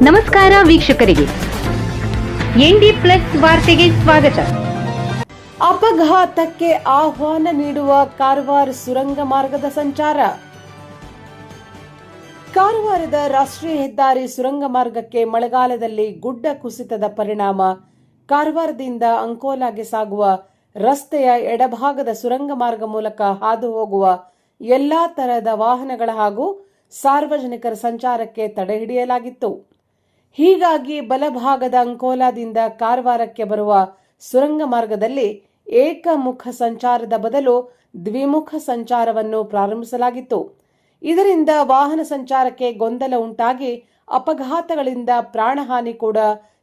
ನಮಸ್ಕಾರ ವೀಕ್ಷಕರಿಗೆ. ND plus ವಾರ್ತೆಗೆ ಸ್ವಾಗತ. ಅಪಘಾತಕ್ಕೆ ಆಹ್ವಾನ ನೀಡುವ ಕಾರವಾರ ಸುರಂಗ ಮಾರ್ಗದ ಸಂಚಾರ. ಕಾರವಾರದ ರಾಷ್ಟ್ರೀಯ ಹೆದ್ದಾರಿ ಸುರಂಗ ಮಾರ್ಗಕ್ಕೆ ಮಳೆಗಾಲದಲ್ಲಿ ಗುಡ್ಡ ಕುಸಿತದ ಪರಿಣಾಮ. ಕಾರವಾರದಿಂದ ಅಂಕೋಲಾಗೆ ಸಾಗುವ ರಸ್ತೆಯ ಎಡಭಾಗದ ಸುರಂಗ ಮಾರ್ಗ ಮೂಲಕ ಹಾದು ಹೋಗುವ ಎಲ್ಲಾ ತರಹದ ವಾಹನಗಳ ಹಾಗೂ ಸಾರ್ವಜನಿಕರ ಸಂಚಾರಕ್ಕೆ ತಡೆ ಹಿಡಿಯಲಾಗಿತ್ತು. ಹೀಗಾಗಿ ಬಲಭಾಗದ ಅಂಕೋಲಾದಿಂದ ಕಾರವಾರಕ್ಕೆ ಬರುವ ಸುರಂಗ ಮಾರ್ಗದಲ್ಲಿ ಏಕಮುಖ ಸಂಚಾರದ ಬದಲು ದ್ವಿಮುಖ ಸಂಚಾರವನ್ನು ಪ್ರಾರಂಭಿಸಲಾಗಿತ್ತು. ಇದರಿಂದ ವಾಹನ ಸಂಚಾರಕ್ಕೆ ಗೊಂದಲ ಉಂಟಾಗಿ ಅಪಘಾತಗಳಿಂದ ಪ್ರಾಣಹಾನಿ ಕೂಡ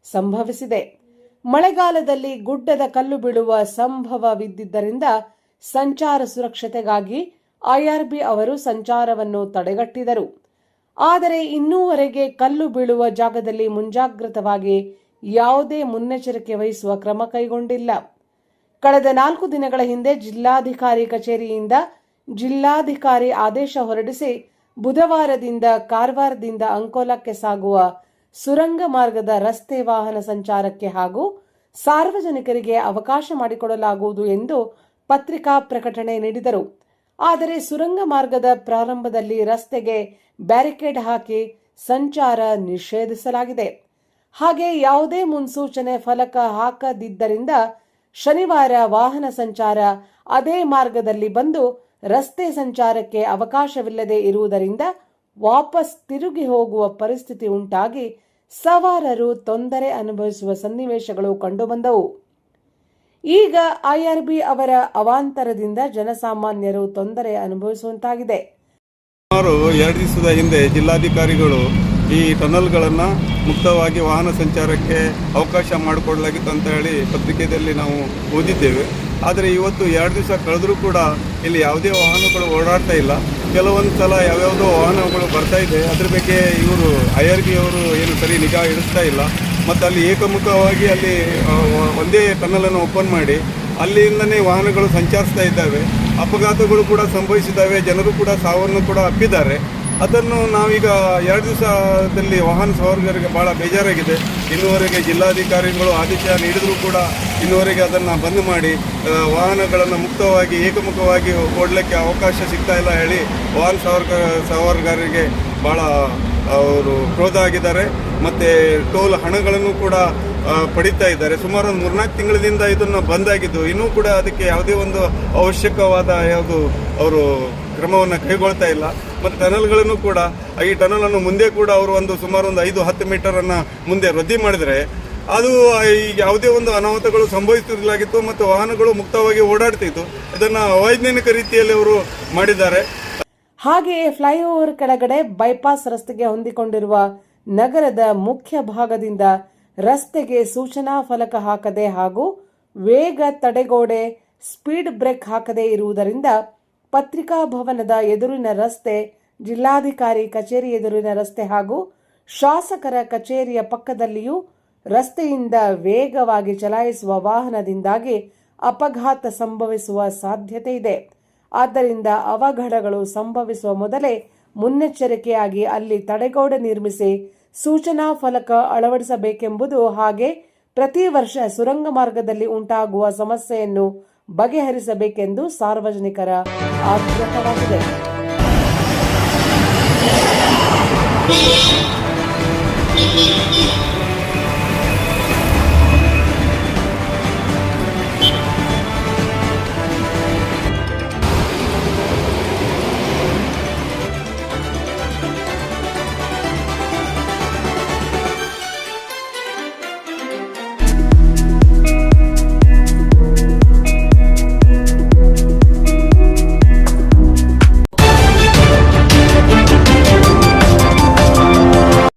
ಸಂಭವಿಸಿದೆ. ಮಳೆಗಾಲದಲ್ಲಿ ಗುಡ್ಡದ ಕಲ್ಲು ಬೀಳುವ ಸಂಭವವಿದ್ದಿದ್ದರಿಂದ ಸಂಚಾರ ಸುರಕ್ಷತೆಗಾಗಿ ಐಆರ್ಬಿ ಅವರು ಸಂಚಾರವನ್ನು ತಡೆಗಟ್ಟಿದರು. ಆದರೆ ಇನ್ನೂವರೆಗೆ ಕಲ್ಲು ಬೀಳುವ ಜಾಗದಲ್ಲಿ ಮುಂಜಾಗ್ರತವಾಗಿ ಯಾವುದೇ ಮುನ್ನೆಚ್ಚರಿಕೆ ವಹಿಸುವ ಕ್ರಮ ಕೈಗೊಂಡಿಲ್ಲ. ಕಳೆದ ನಾಲ್ಕು ದಿನಗಳ ಹಿಂದೆ ಜಿಲ್ಲಾಧಿಕಾರಿ ಕಚೇರಿಯಿಂದ ಜಿಲ್ಲಾಧಿಕಾರಿ ಆದೇಶ ಹೊರಡಿಸಿ ಬುಧವಾರದಿಂದ ಕಾರವಾರದಿಂದ ಅಂಕೋಲಕ್ಕೆ ಸಾಗುವ ಸುರಂಗ ಮಾರ್ಗದ ರಸ್ತೆ ವಾಹನ ಸಂಚಾರಕ್ಕೆ ಹಾಗೂ ಸಾರ್ವಜನಿಕರಿಗೆ ಅವಕಾಶ ಮಾಡಿಕೊಡಲಾಗುವುದು ಎಂದು ಪತ್ರಿಕಾ ಪ್ರಕಟಣೆ ನೀಡಿದರು. ಆದರೆ ಸುರಂಗ ಮಾರ್ಗದ ಪ್ರಾರಂಭದಲ್ಲಿ ರಸ್ತೆಗೆ ಬ್ಯಾರಿಕೇಡ್ ಹಾಕಿ ಸಂಚಾರ ನಿಷೇಧಿಸಲಾಗಿದೆ. ಹಾಗೆ ಯಾವುದೇ ಮುನ್ಸೂಚನೆ ಫಲಕ ಹಾಕದಿದ್ದರಿಂದ ಶನಿವಾರ ವಾಹನ ಸಂಚಾರ ಅದೇ ಮಾರ್ಗದಲ್ಲಿ ಬಂದು ರಸ್ತೆ ಸಂಚಾರಕ್ಕೆ ಅವಕಾಶವಿಲ್ಲದೆ ಇರುವುದರಿಂದ ವಾಪಸ್ ತಿರುಗಿ ಹೋಗುವ ಪರಿಸ್ಥಿತಿ ಉಂಟಾಗಿ ಸವಾರರು ತೊಂದರೆ ಅನುಭವಿಸುವ ಸನ್ನಿವೇಶಗಳು ಕಂಡುಬಂದವು. ಈಗ ಐಆರ್ಬಿ ಅವರ ಅವಾಂತರದಿಂದ ಜನಸಾಮಾನ್ಯರು ತೊಂದರೆ ಅನುಭವಿಸುವಂತಾಗಿದೆ. ಸುಮಾರು ಎರಡು ದಿವಸದ ಹಿಂದೆ ಜಿಲ್ಲಾಧಿಕಾರಿಗಳು ಈ ಟನಲ್ಗಳನ್ನು ಮುಕ್ತವಾಗಿ ವಾಹನ ಸಂಚಾರಕ್ಕೆ ಅವಕಾಶ ಮಾಡಿಕೊಡಲಾಗಿತ್ತು ಅಂತ ಹೇಳಿ ಪತ್ರಿಕೆಯಲ್ಲಿ ನಾವು ಓದಿದ್ದೇವೆ. ಆದರೆ ಇವತ್ತು ಎರಡು ದಿವಸ ಕಳೆದರೂ ಕೂಡ ಇಲ್ಲಿ ಯಾವುದೇ ವಾಹನಗಳು ಓಡಾಡ್ತಾ ಇಲ್ಲ. ಕೆಲವೊಂದು ಸಲ ಯಾವ್ಯಾವುದೋ ವಾಹನಗಳು ಬರ್ತಾ ಇದೆ. ಅದ್ರ ಬಗ್ಗೆ ಇವರು ಐ ಆರ್ ಬಿ ಅವರು ಏನು ಸರಿ ನಿಗಾ ಇಡಿಸ್ತಾ ಇಲ್ಲ. ಮತ್ತು ಅಲ್ಲಿ ಏಕಮುಖವಾಗಿ ಅಲ್ಲಿ ಒಂದೇ ಟನ್ನಲನ್ನು ಓಪನ್ ಮಾಡಿ, ಅಲ್ಲಿಂದನೇ ವಾಹನಗಳು ಸಂಚರಿಸ್ತಾ ಇದ್ದಾವೆ. ಅಪಘಾತಗಳು ಕೂಡ ಸಂಭವಿಸಿದ್ದಾವೆ, ಜನರು ಕೂಡ ಸಾವನ್ನು ಕೂಡ ಅಪ್ಪಿದ್ದಾರೆ. ಅದನ್ನು ನಾವೀಗ ಎರಡು ದಿವಸದಲ್ಲಿ ವಾಹನ ಸವಾರರಿಗೆ ಭಾಳ ಬೇಜಾರಾಗಿದೆ. ಇನ್ನುವರೆಗೆ ಜಿಲ್ಲಾಧಿಕಾರಿಗಳು ಆದೇಶ ನೀಡಿದರೂ ಕೂಡ ಇನ್ನುವರೆಗೆ ಅದನ್ನು ಬಂದ್ ಮಾಡಿ ವಾಹನಗಳನ್ನು ಮುಕ್ತವಾಗಿ, ಏಕಮುಖವಾಗಿ ಓಡಲಿಕ್ಕೆ ಅವಕಾಶ ಸಿಗ್ತಾ ಇಲ್ಲ ಹೇಳಿ ವಾಹನ ಸವಾರ ಸವಾರಗಾರರಿಗೆ ಭಾಳ ಅವರು ಕ್ರೋಧ ಆಗಿದ್ದಾರೆ. ಮತ್ತು ಟೋಲ್ ಹಣಗಳನ್ನು ಕೂಡ ಪಡಿತಾ ಇದ್ದಾರೆ. ಸುಮಾರು ಒಂದು ಮೂರ್ನಾಲ್ಕು ತಿಂಗಳಿಂದ ಇದನ್ನು ಬಂದಾಗಿದ್ದು ಇನ್ನೂ ಕೂಡ ಅದಕ್ಕೆ ಯಾವುದೇ ಒಂದು ಅವಶ್ಯಕವಾದ ಯಾವುದು ಅವರು ಕ್ರಮವನ್ನು ಕೈಗೊಳ್ತಾ ಇಲ್ಲ. ಮತ್ತು ಟನಲ್ಗಳನ್ನು ಕೂಡ ಈ ಟನಲನ್ನು ಮುಂದೆ ಕೂಡ ಅವರು ಒಂದು ಸುಮಾರು ಒಂದು ಐದು, ಹತ್ತು ಮೀಟರನ್ನು ಮುಂದೆ ವೃದ್ಧಿ ಮಾಡಿದರೆ, ಅದು ಈಗ ಯಾವುದೇ ಒಂದು ಅನಾಹುತಗಳು ಸಂಭವಿಸ್ತಿರಲಾಗಿತ್ತು ಮತ್ತು ವಾಹನಗಳು ಮುಕ್ತವಾಗಿ ಓಡಾಡ್ತಿತ್ತು. ಇದನ್ನು ಅವೈಜ್ಞಾನಿಕ ರೀತಿಯಲ್ಲಿ ಅವರು ಮಾಡಿದ್ದಾರೆ. ಹಾಗೆಯೇ ಫ್ಲೈಓವರ್ ಕೆಳಗಡೆ ಬೈಪಾಸ್ ರಸ್ತೆಗೆ ಹೊಂದಿಕೊಂಡಿರುವ ನಗರದ ಮುಖ್ಯ ಭಾಗದಿಂದ ರಸ್ತೆಗೆ ಸೂಚನಾ ಫಲಕ ಹಾಕದೆ ಹಾಗೂ ವೇಗ ತಡೆಗೋಡೆ ಸ್ಪೀಡ್ ಬ್ರೇಕ್ ಹಾಕದೇ ಇರುವುದರಿಂದ ಪತ್ರಿಕಾ ಭವನದ ಎದುರಿನ ರಸ್ತೆ, ಜಿಲ್ಲಾಧಿಕಾರಿ ಕಚೇರಿ ಎದುರಿನ ರಸ್ತೆ ಹಾಗೂ ಶಾಸಕರ ಕಚೇರಿಯ ಪಕ್ಕದಲ್ಲಿಯೂ ರಸ್ತೆಯಿಂದ ವೇಗವಾಗಿ ಚಲಾಯಿಸುವ ವಾಹನದಿಂದಾಗಿ ಅಪಘಾತ ಸಂಭವಿಸುವ ಸಾಧ್ಯತೆ ಇದೆ. ಆದ್ದರಿಂದ ಅವಘಡಗಳು ಸಂಭವಿಸುವ ಮೊದಲೇ ಮುನ್ನೆಚ್ಚರಿಕೆಯಾಗಿ ಅಲ್ಲಿ ತಡೆಗೋಡೆ ನಿರ್ಮಿಸಿ ಸೂಚನಾ ಫಲಕ ಅಳವಡಿಸಬೇಕೆಂಬುದು ಹಾಗೆ ಪ್ರತಿ ವರ್ಷ ಸುರಂಗ ಮಾರ್ಗದಲ್ಲಿ ಉಂಟಾಗುವ ಸಮಸ್ಯೆಯನ್ನು ಬಗೆಹರಿಸಬೇಕೆಂದು ಸಾರ್ವಜನಿಕರ ಆಗ್ರಹವಾಗಿದೆ.